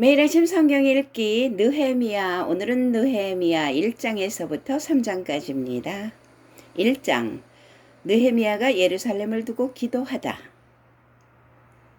매일 아침 성경 읽기 느헤미야 오늘은 느헤미야 1장에서부터 3장까지입니다. 1장 느헤미야가 예루살렘을 두고 기도하다.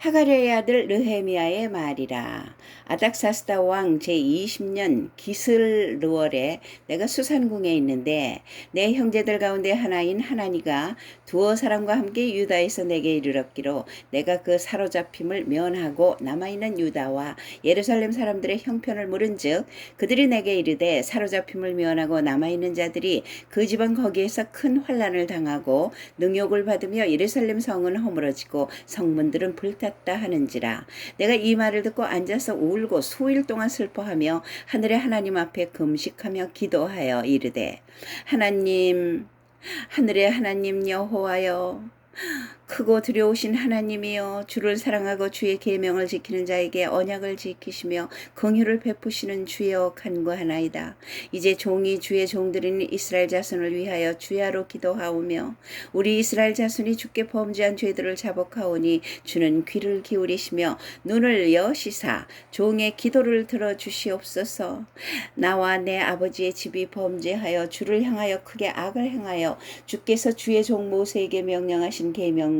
하가랴의 아들 느헤미야의 말이라. 아닥사스다 왕 제20년 기슬르월에 내가 수산궁에 있는데 내 형제들 가운데 하나인 하나니가 두어 사람과 함께 유다에서 내게 이르렀기로 내가 그 사로잡힘을 면하고 남아있는 유다와 예루살렘 사람들의 형편을 물은즉 그들이 내게 이르되 사로잡힘을 면하고 남아있는 자들이 그 지방 거기에서 큰 환란을 당하고 능욕을 받으며 예루살렘 성은 허물어지고 성문들은 불 탔다 하는지라 내가 이 말을 듣고 앉아서 울고 수일 동안 슬퍼하며 하늘의 하나님 앞에 금식하며 기도하여 이르되 하나님 하늘의 하나님 여호와여 크고 두려우신 하나님이여 주를 사랑하고 주의 계명을 지키는 자에게 언약을 지키시며 긍휼을 베푸시는 주여 간구하나이다. 이제 종이 주의 종들인 이스라엘 자손을 위하여 주야로 기도하오며 우리 이스라엘 자손이 주께 범죄한 죄들을 자복하오니 주는 귀를 기울이시며 눈을 여시사 종의 기도를 들어 주시옵소서. 나와 내 아버지의 집이 범죄하여 주를 향하여 크게 악을 행하여 주께서 주의 종 모세에게 명령하신 계명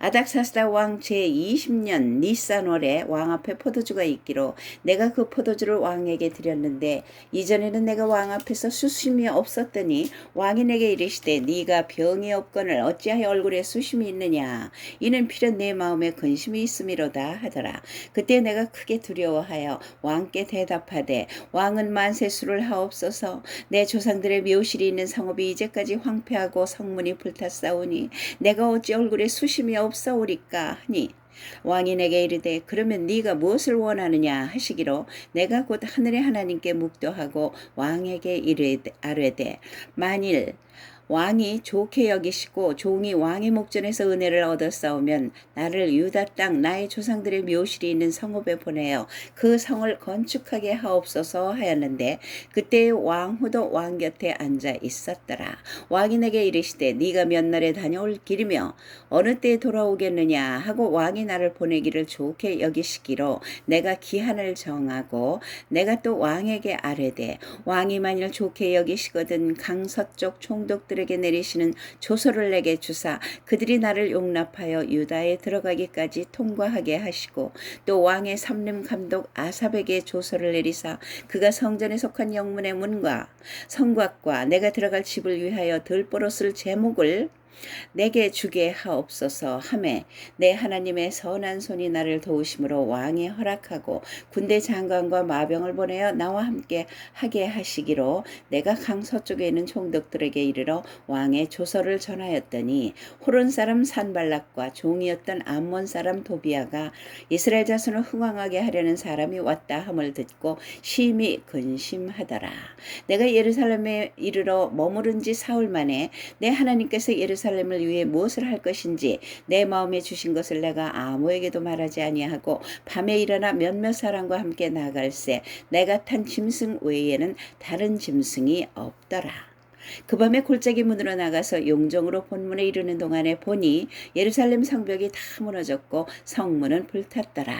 아닥사스다 왕 제20년 니산월에 왕 앞에 포도주가 있기로 내가 그 포도주를 왕에게 드렸는데 이전에는 내가 왕 앞에서 수심이 없었더니 왕이 내게 이르시되 네가 병이 없거늘 어찌하여 얼굴에 수심이 있느냐? 이는 필연 내 마음에 근심이 있음이로다 하더라. 그때 내가 크게 두려워하여 왕께 대답하되 왕은 만세수를 하옵소서. 내 조상들의 묘실이 있는 성읍이 이제까지 황폐하고 성문이 불탔사오니 내가 어찌 얼굴에 수심이 없 없사오리까 하니? 왕이 내게 이르되 그러면 네가 무엇을 원하느냐 하시기로 내가 곧 하늘의 하나님께 묵도하고 왕에게 이르되 아뢰되 만일 왕이 좋게 여기시고 종이 왕의 목전에서 은혜를 얻었사오면 나를 유다 땅 나의 조상들의 묘실이 있는 성읍에 보내어 그 성을 건축하게 하옵소서 하였는데 그때 왕후도 왕 곁에 앉아 있었더라. 왕이 내게 이르시되 네가 몇 날에 다녀올 길이며 어느 때에 돌아오겠느냐 하고 왕이 나를 보내기를 좋게 여기시기로 내가 기한을 정하고 내가 또 왕에게 아뢰되 왕이 만일 좋게 여기시거든 강서쪽 총독들 사람들에게 내리시는 조서를 내게 주사 그들이 나를 용납하여 유다에 들어가기까지 통과하게 하시고 또 왕의 삼림 감독 아삽에게 조서를 내리사 그가 성전에 속한 영문의 문과 성곽과 내가 들어갈 집을 위하여 들보로 쓸 제목을 내게 주게 하옵소서 함에 내 하나님의 선한 손이 나를 도우심으로 왕이 허락하고 군대 장관과 마병을 보내어 나와 함께 하게 하시기로 내가 강 서쪽에 있는 총독들에게 이르러 왕의 조서를 전하였더니 호론 사람 산발락과 종이었던 암몬 사람 도비아가 이스라엘 자손을 흥왕하게 하려는 사람이 왔다 함을 듣고 심히 근심하더라. 내가 예루살렘에 이르러 머무른 지 사흘 만에 내 하나님께서 예루살렘 예루살렘을 위해 무엇을 할 것인지 내 마음에 주신 것을 내가 아무에게도 말하지 아니하고 밤에 일어나 몇몇 사람과 함께 나갈새 내가 탄 짐승 외에는 다른 짐승이 없더라. 그 밤에 골짜기 문으로 나가서 용정으로 본문에 이르는 동안에 보니 예루살렘 성벽이 다 무너졌고 성문은 불탔더라.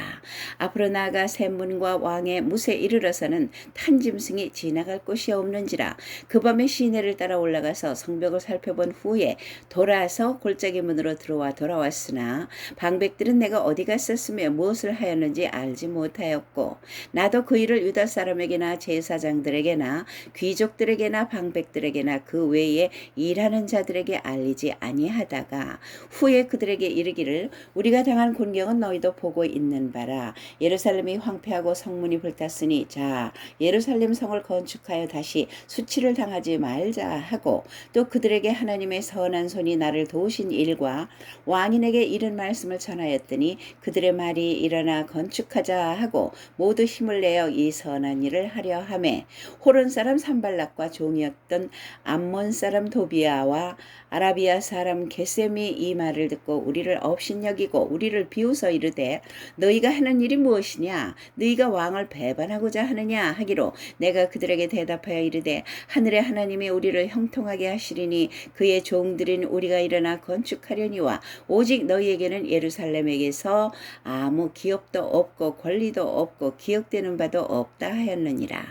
앞으로 나아가 샘문과 왕의 무쇠 이르러서는 탄 짐승이 지나갈 곳이 없는지라 그 밤에 시내를 따라 올라가서 성벽을 살펴본 후에 돌아서 골짜기 문으로 들어와 돌아왔으나 방백들은 내가 어디 갔었으며 무엇을 하였는지 알지 못하였고 나도 그 일을 유다 사람에게나 제사장들에게나 귀족들에게나 방백들에게나 그 외에 일하는 자들에게 알리지 아니하다가 후에 그들에게 이르기를 우리가 당한 곤경은 너희도 보고 있는 바라. 예루살렘이 황폐하고 성문이 불탔으니 자 예루살렘 성을 건축하여 다시 수치를 당하지 말자 하고 또 그들에게 하나님의 선한 손이 나를 도우신 일과 왕인에게 이른 말씀을 전하였더니 그들의 말이 일어나 건축하자 하고 모두 힘을 내어 이 선한 일을 하려 함에. 호른 사람 산발락과 종이었던 암몬 사람 도비아와 아라비아 사람 게셈이 이 말을 듣고 우리를 업신여기고 우리를 비웃어 이르되 너희가 하는 일이 무엇이냐? 너희가 왕을 배반하고자 하느냐? 하기로 내가 그들에게 대답하여 이르되 하늘의 하나님이 우리를 형통하게 하시리니 그의 종들인 우리가 일어나 건축하려니와 오직 너희에게는 예루살렘에게서 아무 기업도 없고 권리도 없고 기억되는 바도 없다 하였느니라.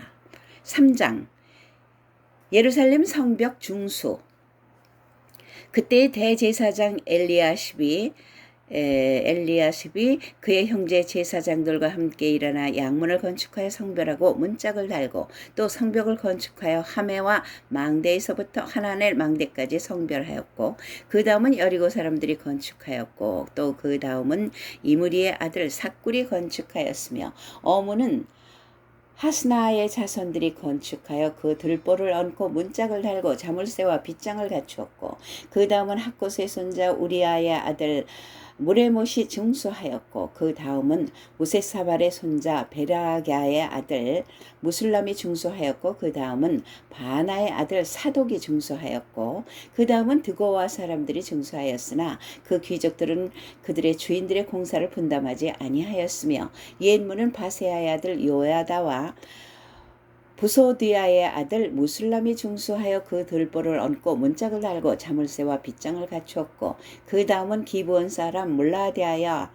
3장 예루살렘 성벽 중수. 그때 대제사장 엘리야십이 엘리야십이 그의 형제 제사장들과 함께 일어나 양문을 건축하여 성별하고 문짝을 달고 또 성벽을 건축하여 하메와 망대에서부터 하나넬 망대까지 성별하였고 그 다음은 여리고 사람들이 건축하였고 또 그 다음은 이무리의 아들 삭굴이 건축하였으며 어무는 하스나의 자손들이 건축하여 그 들보를 얹고 문짝을 달고 자물쇠와 빗장을 갖추었고 그 다음은 학곳의 손자 우리아의 아들 무레못이 증수하였고 그 다음은 무세사발의 손자 베라갸의 아들 무술람이 증수하였고 그 다음은 바나의 아들 사독이 증수하였고 그 다음은 드고와 사람들이 증수하였으나 그 귀족들은 그들의 주인들의 공사를 분담하지 아니하였으며 옛문은 바세아의 아들 요야다와 부소디아의 아들 무슬람이 중수하여 그 들보를 얹고 문짝을 달고 자물쇠와 빗장을 갖추었고 그 다음은 기브온 사람 물라디아야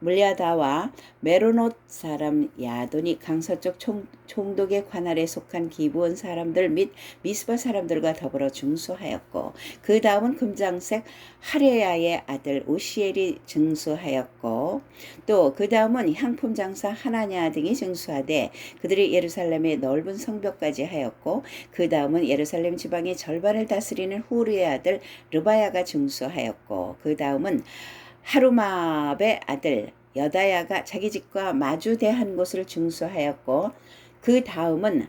물야다와 메로노 사람 야돈이 강서쪽 총, 총독의 관할에 속한 기부원 사람들 및 미스바 사람들과 더불어 중수하였고 그 다음은 금장색 하레야의 아들 우시엘이 증수하였고 또 그 다음은 향품 장사 하나냐 등이 증수하되 그들이 예루살렘의 넓은 성벽까지 하였고 그 다음은 예루살렘 지방의 절반을 다스리는 후르의 아들 르바야가 증수하였고 그 다음은 하루마의 아들 여다야가 자기 집과 마주대한 곳을 중수하였고 그 다음은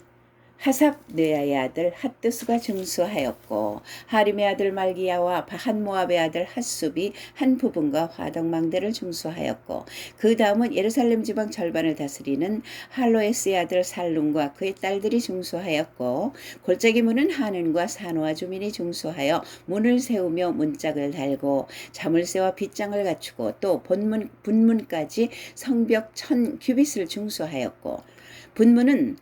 하삽느야의 아들 핫드스가 증수하였고 하림의 아들 말기야와 한모압의 아들 핫숲이 한 부분과 화덕망대를 증수하였고 그 다음은 예루살렘 지방 절반을 다스리는 할로에스의 아들 살룸과 그의 딸들이 증수하였고 골짜기 문은 하는과 산호와 주민이 증수하여 문을 세우며 문짝을 달고 자물쇠와 빗장을 갖추고 또 본문 분문까지 성벽 천 규빗을 증수하였고 분문은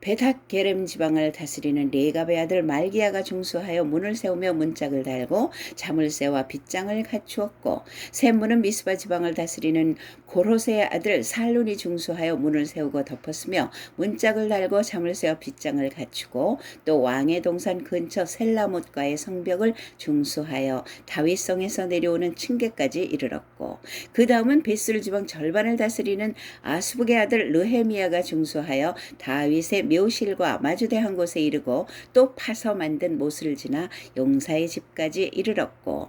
베닥 게렘 지방을 다스리는 레갑의 아들 말기야가 중수하여 문을 세우며 문짝을 달고 자물쇠와 빗장을 갖추었고 샘문은 미스바 지방을 다스리는 고로세의 아들 살룬이 중수하여 문을 세우고 덮었으며 문짝을 달고 자물쇠와 빗장을 갖추고 또 왕의 동산 근처 셀라못과의 성벽을 중수하여 다윗성에서 내려오는 층계까지 이르렀고 그 다음은 베스를 지방 절반을 다스리는 아수북의 아들 르헤미야가 중수하여 다윗의 묘실과 마주대 한 곳에 이르고 또 파서 만든 못을 지나 용사의 집까지 이르렀고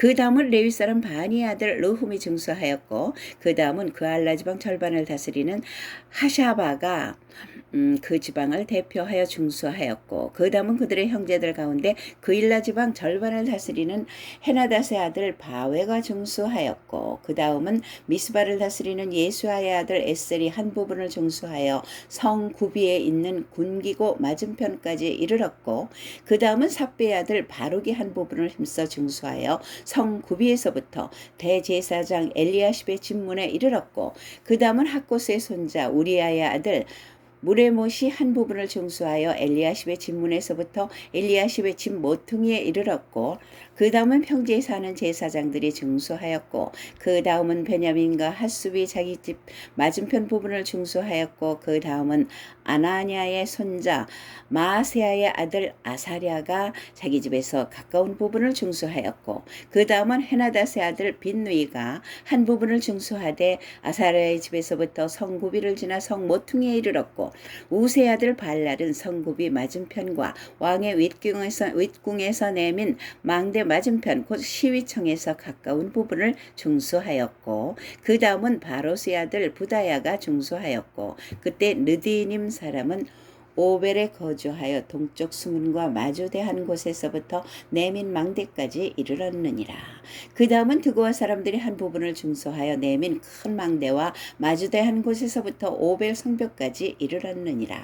그 다음은 레위 사람 바니의 아들 르훔이 증수하였고 그 다음은 그 알라 지방 절반을 다스리는 하샤바가 음, 그 지방을 대표하여 중수하였고 그 다음은 그들의 형제들 가운데 그 일라 지방 절반을 다스리는 헤나다스의 아들 바웨가 중수하였고 그 다음은 미스바를 다스리는 예수아의 아들 에셀이 한 부분을 중수하여 성 구비에 있는 군기고 맞은편까지 이르렀고 그 다음은 삽베의 아들 바룩이 한 부분을 힘써 중수하여 성 구비에서부터 대제사장 엘리야십의 집문에 이르렀고 그 다음은 학고스의 손자 우리아의 아들 무레못이 한 부분을 중수하여 엘리야십의 집문에서부터 엘리야십의 집 모퉁이에 이르렀고 그 다음은 평지에 사는 제사장들이 중수하였고 그 다음은 베냐민과 핫숲이 자기 집 맞은편 부분을 중수하였고 그 다음은 아나니아의 손자 마세아의 아들 아사랴가 자기 집에서 가까운 부분을 중수하였고 그 다음은 헤나다스의 아들 빈누이가 한 부분을 중수하되 아사랴의 집에서부터 성구비를 지나 성 모퉁이에 이르렀고 우세 아들 발랄은 성굽이 맞은편과 왕의 윗궁에서, 윗궁에서 내민 망대 맞은편 곧 시위청에서 가까운 부분을 중수하였고 그 다음은 바로스의 아들 부다야가 중수하였고 그때 느디님 사람은 오벨에 거주하여 동쪽 수문과 마주대한 곳에서부터 내민 망대까지 이르렀느니라. 그 다음은 드고와 사람들이 한 부분을 중소하여 내민 큰 망대와 마주대한 곳에서부터 오벨 성벽까지 이르렀느니라.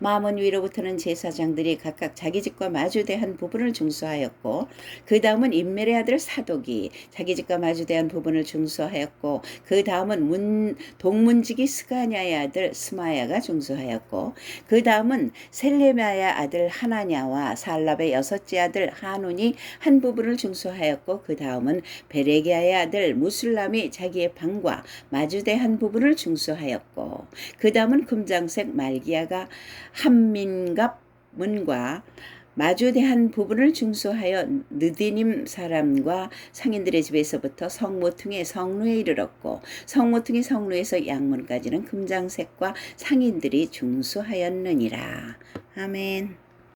마문 위로부터는 제사장들이 각각 자기 집과 마주대한 부분을 중소하였고 그 다음은 인멜의 아들 사독이 자기 집과 마주대한 부분을 중소하였고 그 다음은 문 동문지기 스가냐의 아들 스마야가 중소하였고 그 다음 은 셀레마의 아들 하나냐와 살랍의 여섯째 아들 하눈이 한 부분을 중소하였고 그 다음은 베레기아의 아들 무술람이 자기의 방과 마주대 한 부분을 중소하였고 그 다음은 금장색 말기야가 한민갑 문과 마주대한 부분을 중소하여 느디님 사람과 상인들의 집에서부터 성모퉁의 성루에 이르렀고 성모퉁의 성루에서 양문까지는 금장색과 상인들이 중수하였느니라. 아멘.